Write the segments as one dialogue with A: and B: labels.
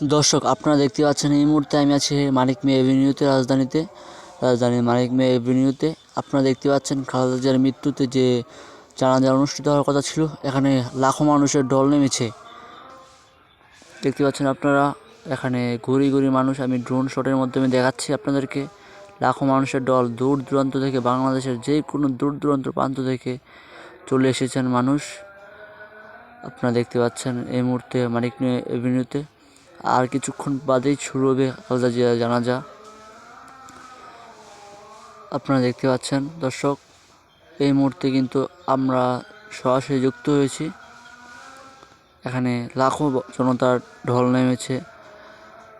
A: দর্শক, আপনারা দেখতে পাচ্ছেন এই মুহূর্তে আমি আছি মানিক মে এভিনিউতে, রাজধানীতে। রাজধানীর মানিক মে এভিনিউতে আপনারা দেখতে পাচ্ছেন খালেদা জিয়ার মৃত্যুতে যে জানাজা অনুষ্ঠিত হওয়ার কথা ছিল, এখানে লাখো মানুষের ঢল নেমেছে। দেখতে পাচ্ছেন আপনারা, এখানে ঘুরি ঘুরি মানুষ, আমি ড্রোন শটের মাধ্যমে দেখাচ্ছি আপনাদেরকে। লাখো মানুষের দল দূর দূরান্ত থেকে, বাংলাদেশের যে কোনো দূর দূরান্ত প্রান্ত থেকে চলে এসেছেন মানুষ। আপনারা দেখতে পাচ্ছেন এই মুহূর্তে মানিক এভিনিউতে। আর কিছুক্ষণ বাদেই শুরু হবে জিয়ার জানাজা। আপনারা দেখতে পাচ্ছেন, দর্শক, এই মুহূর্তে কিন্তু আমরা সরাসরি যুক্ত হয়েছি। এখানে লাখো জনতার ঢল নেমেছে।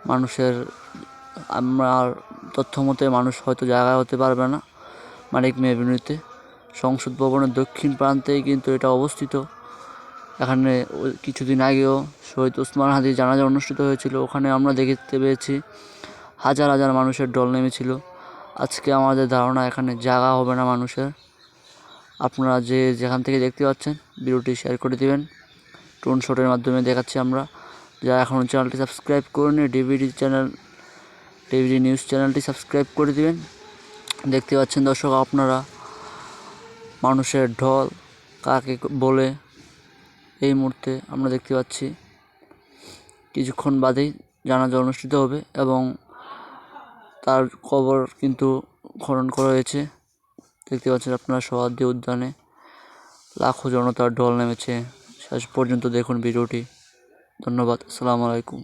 A: মানুষের, আমার তথ্য মতে মানুষ হয়তো জায়গা হতে পারবে না, মানিক মে এভিনিউতে সংসদ ভবনের দক্ষিণ প্রান্তেই কিন্তু এটা অবস্থিত। এখানে কিছুদিন আগেও শহীদ ওসমান হাদির জানাজা অনুষ্ঠিত হয়েছিল। ওখানে আমরা দেখতে পেয়েছি হাজার হাজার মানুষের দল নেমেছিল। আজকে আমাদের ধারণা এখানে জায়গা হবে না মানুষের। আপনারা যে যেখান থেকে দেখতে পাচ্ছেন, ভিডিওটি শেয়ার করে দিবেন। টোন শটের মাধ্যমে দেখাচ্ছি আমরা। যারা এখনও চ্যানেলটি সাবস্ক্রাইব করেনি ডিভিডি চ্যানেল, ডিভিডি নিউজ চ্যানেলটি সাবস্ক্রাইব করে দিবেন। দেখতে পাচ্ছেন দর্শক, আপনারা মানুষের ঢল কাকে বলে এই মুহূর্তে আমরা দেখতে পাচ্ছি কিছুক্ষণ বাদেই জানাজা অনুষ্ঠিত হবে এবং তার কবর কিন্তু খনন করা হয়েছে। দেখতে পাচ্ছেন আপনারা সোহাদ্দি উদ্যানে লাখো জনতার ঢল নেমেছে। শেষ পর্যন্ত দেখুন ভিডিওটি। ধন্যবাদ। আসসালামু আলাইকুম।